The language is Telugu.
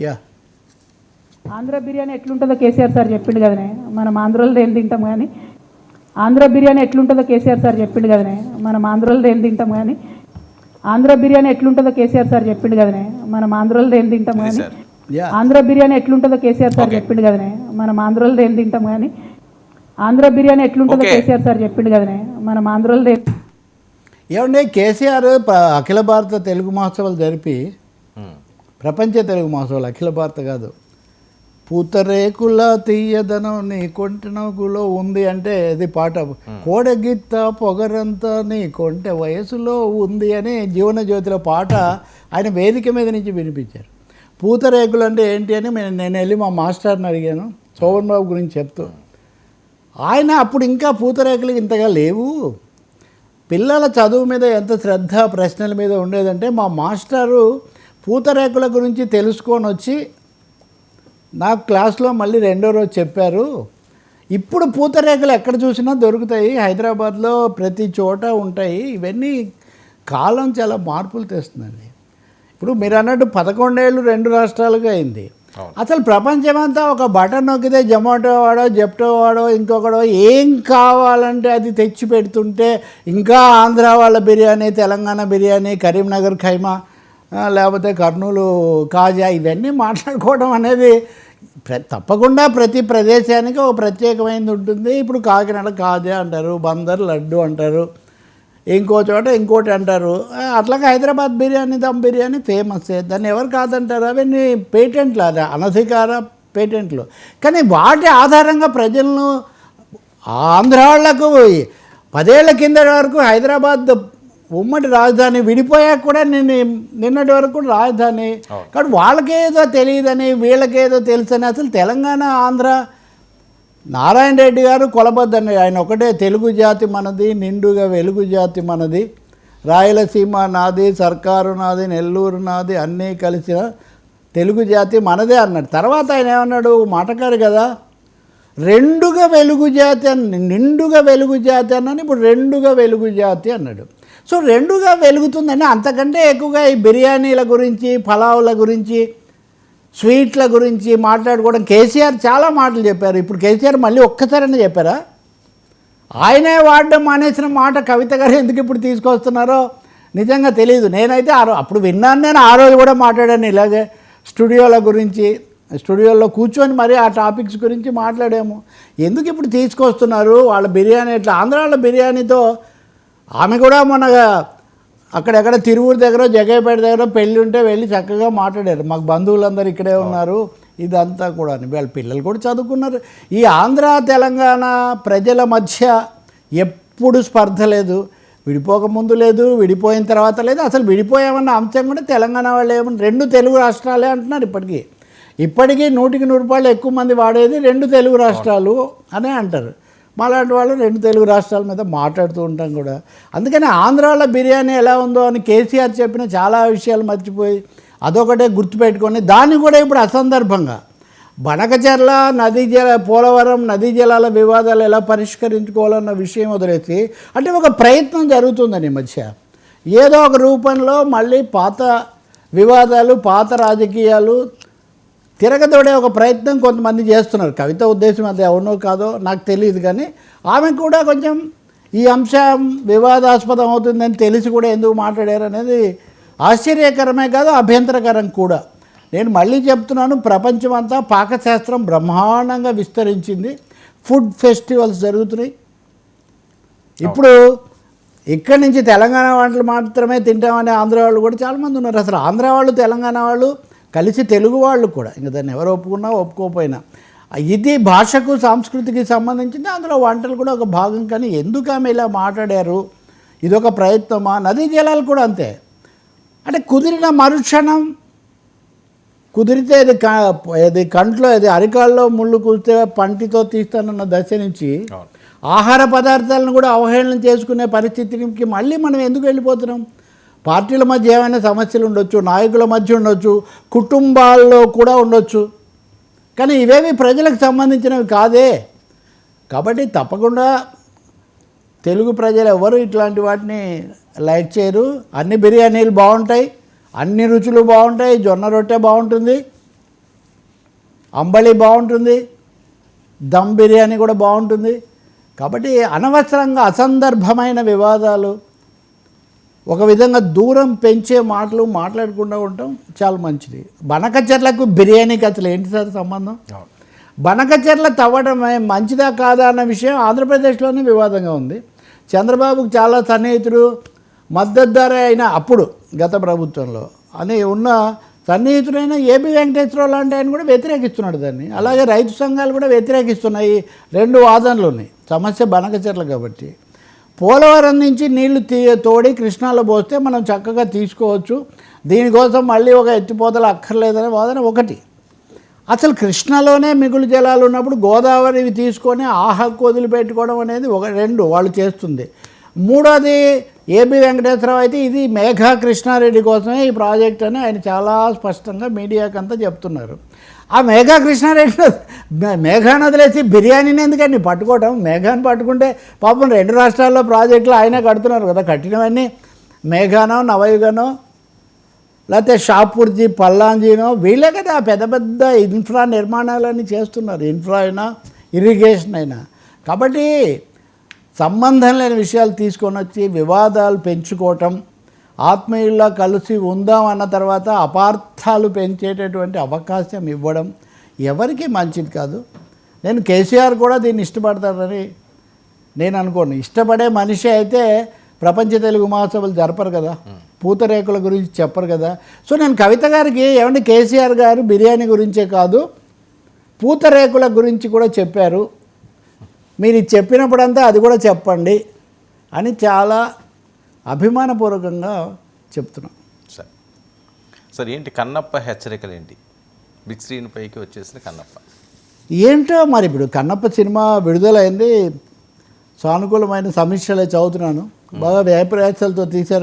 యా ఆంధ్ర బిర్యానీ ఎట్లుంటుందో కేసీఆర్ సార్ చెప్పిండు కదనే. మనం ఆంధ్రలో ఏం తింటాం కానీ ఆంధ్ర బిర్యానీ ఎట్లుంటుందో కేసీఆర్ సార్ చెప్పిండు కదనే. మనం ఆంధ్రలో ఏం తింటాం కానీ ఆంధ్ర బిర్యానీ ఎట్లుంటుందో కేసీఆర్ సార్ చెప్పిండు కదనే. మనం ఆంధ్రలో ఏం తింటాం కానీ యా ఆంధ్ర బిర్యానీ ఎట్లుంటుందో కేసీఆర్ సార్ చెప్పిండు కదనే. మనం ఆంధ్రలో ఏం తింటాం కానీ ఆంధ్ర బిర్యానీ ఎట్లుంటుందో. కేసీఆర్ సార్ చెప్పిండు కదనే. మనం ఆంధ్రలో ఏం ఏమండి కేసీఆర్ అఖిల భారత తెలుగు మహోత్సవాలు జరిపి ఉమ్. ప్రపంచ తెలుగు మహోత్సవాలు అఖిల భారత కాదు. పూతరేకుల తీయదనం నీ కొంటనగులో ఉంది అంటే ఇది పాట. కోడగిత్త పొగరంతా నీ కొంటె వయసులో ఉంది అని జీవన జ్యోతిలో పాట ఆయన వేదిక మీద నుంచి వినిపించారు. పూతరేకులు అంటే ఏంటి అని నేను నేను వెళ్ళి మా మాస్టర్ని అడిగాను శోభన్ బాబు గురించి చెప్తూ. ఆయన అప్పుడు ఇంకా పూతరేకులు ఇంతగా లేవు. పిల్లల చదువు మీద ఎంత శ్రద్ధ ప్రశ్నల మీద ఉండేదంటే మా మాస్టారు పూతరేకుల గురించి తెలుసుకొని వచ్చి నాకు క్లాస్లో మళ్ళీ రెండో రోజు చెప్పారు ఇప్పుడు పూతరేకులు ఎక్కడ చూసినా దొరుకుతాయి హైదరాబాద్లో ప్రతి చోట ఉంటాయి ఇవన్నీ కాలం చాలా మార్పులు తెస్తుందండి ఇప్పుడు మీరు అన్నట్టు పదకొండేళ్ళు రెండు రాష్ట్రాలుగా అయింది. అసలు ప్రపంచమంతా ఒక బటన్ నొక్కితే జొమాటో వాడో జెప్టో వాడో ఇంకొకడో ఏం కావాలంటే అది తెచ్చి పెడుతుంటే ఇంకా ఆంధ్ర వాళ్ళ బిర్యానీ తెలంగాణ బిర్యానీ కరీంనగర్ ఖైమా లేకపోతే కర్నూలు కాజా ఇవన్నీ మాట్లాడుకోవడం అనేది తప్పకుండా ప్రతి ప్రదేశానికి ఒక ప్రత్యేకమైనది ఉంటుంది. ఇప్పుడు కాకినాడ కాజా అంటారు బందర్ లడ్డు అంటారు ఇంకో చోట ఇంకోటి అంటారు. అట్లాగే హైదరాబాద్ బిర్యానీ దమ్ బిర్యానీ ఫేమస్. దాన్ని ఎవరు కాదంటారు? అవన్నీ పేటెంట్లు అది అనధికార పేటెంట్లు. కానీ వాటి ఆధారంగా ప్రజలను ఆంధ్ర వాళ్ళకు పదేళ్ళ కింద వరకు హైదరాబాద్ ఉమ్మడి రాజధాని విడిపోయాక కూడా నేను నిన్నటి వరకు కూడా రాజధాని. కానీ వాళ్ళకేదో తెలియదని వీళ్ళకేదో తెలుసని అసలు తెలంగాణ ఆంధ్ర నారాయణ రెడ్డి గారు కొలబద్దని ఆయన ఒకటే తెలుగు జాతి మనది నిండుగా వెలుగు జాతి మనది. రాయలసీమ నాది సర్కారు నాది నెల్లూరు నాది అన్నీ కలిసిన తెలుగు జాతి మనదే అన్నాడు. తర్వాత ఆయన ఏమన్నాడు? మాటకారు కదా. రెండుగా వెలుగు జాతి అని నిండుగా వెలుగు జాతి అన్నాను ఇప్పుడు రెండుగా వెలుగు జాతి అన్నాడు. సో రెండుగా వెలుగుతుందని అంతకంటే ఎక్కువగా ఈ బిర్యానీల గురించి పలావుల గురించి స్వీట్ల గురించి మాట్లాడుకోవడం. కేసీఆర్ చాలా మాటలు చెప్పారు. ఇప్పుడు కేసీఆర్ మళ్ళీ ఒక్కసారైనా చెప్పారా? ఆయనే వాడడం మానేసిన మాట కవిత గారు ఎందుకు ఇప్పుడు తీసుకొస్తున్నారో నిజంగా తెలియదు నేనైతే ఆ అప్పుడు విన్నాను నేను ఆ రోజు కూడా మాట్లాడాను. ఇలాగే స్టూడియోల గురించి స్టూడియోలో కూర్చొని మరి ఆ టాపిక్స్ గురించి మాట్లాడాము. ఎందుకు ఇప్పుడు తీసుకొస్తున్నారు? వాళ్ళ బిర్యానీ ఇట్లా ఆంధ్రాలో బిర్యానీతో ఆమె కూడా మొన్న అక్కడెక్కడ తిరువురు దగ్గర జగేపేట దగ్గర పెళ్ళి ఉంటే వెళ్ళి చక్కగా మాట్లాడారు. మాకు బంధువులందరూ ఇక్కడే ఉన్నారు. ఇదంతా కూడా వాళ్ళ పిల్లలు కూడా చదువుకున్నారు. ఈ ఆంధ్ర తెలంగాణ ప్రజల మధ్య ఎప్పుడు స్పర్ధ లేదు. విడిపోక ముందు లేదు విడిపోయిన తర్వాత లేదు. అసలు విడిపోయామన్న అంశం కూడా తెలంగాణ వాళ్ళు ఏమన్నా రెండు తెలుగు రాష్ట్రాలే అంటున్నారు ఇప్పటికీ. ఇప్పటికీ నూటికి నూరు రూపాయలు ఎక్కువ మంది వాడేది రెండు తెలుగు రాష్ట్రాలు అనే అంటారు. మాలాంటి వాళ్ళు రెండు తెలుగు రాష్ట్రాల మీద మాట్లాడుతూ ఉంటాం కూడా. అందుకని ఆంధ్రాలో బిర్యానీ ఎలా ఉందో అని కేసీఆర్ చెప్పిన చాలా విషయాలు మర్చిపోయి అదొకటే గుర్తుపెట్టుకొని దాన్ని కూడా ఇప్పుడు అసందర్భంగా. బనకచెర్ల నదీ జల పోలవరం నదీ జలాల వివాదాలు ఎలా పరిష్కరించుకోవాలన్న విషయం వదిలేసి అంటే ఒక ప్రయత్నం జరుగుతుందని ఈ మధ్య. ఏదో ఒక రూపంలో మళ్ళీ పాత వివాదాలు పాత రాజకీయాలు తిరగదోడే ఒక ప్రయత్నం కొంతమంది చేస్తున్నారు. కవిత ఉద్దేశం అది అవునో కాదో నాకు తెలియదు కానీ ఆమె కూడా కొంచెం ఈ అంశం వివాదాస్పదం అవుతుందని తెలిసి కూడా ఎందుకు మాట్లాడారు అనేది ఆశ్చర్యకరమే కాదు అభ్యంతరకరం కూడా. నేను మళ్ళీ చెప్తున్నాను ప్రపంచమంతా పాకశాస్త్రం బ్రహ్మాండంగా విస్తరించింది. ఫుడ్ ఫెస్టివల్స్ జరుగుతున్నాయి. ఇప్పుడు ఇక్కడి నుంచి తెలంగాణ వంటలు మాత్రమే తింటామనే ఆంధ్ర వాళ్ళు కూడా చాలామంది ఉన్నారు. అసలు ఆంధ్ర వాళ్ళు తెలంగాణ వాళ్ళు కలిసి తెలుగు వాళ్ళు కూడా ఇంకా దాన్ని ఎవరు ఒప్పుకున్నా ఒప్పుకోకపోయినా. ఇది భాషకు సంస్కృతికి సంబంధించింది అందులో వంటలు కూడా ఒక భాగం. కానీ ఎందుకు ఆమె ఇలా మాట్లాడారు? ఇదొక ప్రయత్నమా? నదీ జలాలు కూడా అంతే. అంటే కుదిరిన మరుక్షణం కుదిరితే ఇది ఇది కంట్లో ఇది అరికాల్లో ముళ్ళు కూస్తే పంటితో తీస్తానన్న దశ నుంచి. ఆహార పదార్థాలను కూడా అవహేళన చేసుకునే పరిస్థితికి మళ్ళీ మనం ఎందుకు వెళ్ళిపోతున్నాం? పార్టీల మధ్య ఏమైనా సమస్యలు ఉండొచ్చు నాయకుల మధ్య ఉండొచ్చు కుటుంబాల్లో కూడా ఉండొచ్చు. కానీ ఇవేవి ప్రజలకు సంబంధించినవి కాదే. కాబట్టి తప్పకుండా తెలుగు ప్రజలు ఎవరు ఇట్లాంటి వాటిని లైక్ చేయరు. అన్ని బిర్యానీలు బాగుంటాయి అన్ని రుచులు బాగుంటాయి జొన్న రొట్టె బాగుంటుంది అంబలి బాగుంటుంది దమ్ బిర్యానీ కూడా బాగుంటుంది. కాబట్టి అనవసరంగా అసందర్భమైన వివాదాలు ఒక విధంగా దూరం పెంచే మాటలు మాట్లాడకుండా ఉండటం చాలా మంచిది. బనకచెర్లకు బిర్యానీకి అసలు ఏంటి సార్ సంబంధం? అవును. బనకచెర్ల తవ్వడం మంచిదా కాదా అన్న విషయం ఆంధ్రప్రదేశ్లోనే వివాదంగా ఉంది. చంద్రబాబుకు చాలా సన్నిహితుడు మద్దతుదార అయిన అప్పుడు గత ప్రభుత్వంలో. అని ఉన్న సన్నిహితుడైన ఏబి వెంకటేశ్వరరావు లాంటి ఆయన కూడా వ్యతిరేకిస్తున్నాడు దాన్ని. అలాగే రైతు సంఘాలు కూడా వ్యతిరేకిస్తున్నాయి రెండు వాదనలు ఉన్నాయి సమస్య బనకచెర్ల కాబట్టి. పోలవరం నుంచి నీళ్ళు తీ తోడి కృష్ణాలో పోస్తే మనం చక్కగా తీసుకోవచ్చు. దీనికోసం మళ్ళీ ఒక ఎత్తిపోతలు అక్కర్లేదనే వాదన ఒకటి. అసలు కృష్ణలోనే మిగులు జలాలు ఉన్నప్పుడు గోదావరివి తీసుకొని ఆ హక్కు వదిలిపెట్టుకోవడం అనేది ఒక రెండు వాళ్ళు చేస్తుంది. మూడోది ఏబి వెంకటేశ్వరరావు అయితే ఇది మేఘా కృష్ణారెడ్డి కోసమే ఈ ప్రాజెక్ట్ అని ఆయన చాలా స్పష్టంగా మీడియాకంతా చెప్తున్నారు. ఆ మేఘా కృష్ణారెడ్డి మే- మేఘాన్ని వదిలేసి బిర్యానీని ఎందుకండి పట్టుకోవటం? మేఘాన్ని పట్టుకుంటే పాపం రెండు రాష్ట్రాల్లో ప్రాజెక్టులు ఆయనే కడుతున్నారు కదా కట్టినవన్నీ మేఘానో నవయుగనో లేకపోతే షాపూర్జీ పల్లాంజీనో వీళ్ళే కదా పెద్ద పెద్ద ఇన్ఫ్రా నిర్మాణాలన్నీ చేస్తున్నారు. ఇన్ఫ్రా అయినా ఇరిగేషన్ అయినా. కాబట్టి సంబంధం లేని విషయాలు తీసుకొని వచ్చి వివాదాలు పెంచుకోవటం ఆత్మీయుల్లో కలిసి ఉందాం అన్న తర్వాత అపార్థాలు పెంచేటటువంటి అవకాశం ఇవ్వడం ఎవరికి మంచిది కాదు. నేను కేసీఆర్ కూడా దీన్ని ఇష్టపడతానని నేను అనుకోను. ఇష్టపడే మనిషి అయితే ప్రపంచ తెలుగు మహోత్సవాలు జరపరు కదా. పూతరేకుల గురించి చెప్పరు కదా. సో నేను కవిత గారికి ఏమంటే కేసీఆర్ గారు బిర్యానీ గురించే కాదు పూతరేకుల గురించి కూడా చెప్పారు. మీరు చెప్పినప్పుడంతా అది కూడా చెప్పండి అని చాలా అభిమానపూర్వకంగా చెప్తున్నాను సరే. సార్ ఏంటి కన్నప్ప హెచ్చరికలు ఏంటి బిగ్ స్క్రీన్ పైకి వచ్చేసిన కన్నప్ప. ఏంటో మరి ఇప్పుడు కన్నప్ప సినిమా విడుదలైంది సానుకూలమైన సమీక్షలే చదువుతున్నాను. బాగా వ్యయప్రయాసాలతో తీశారు.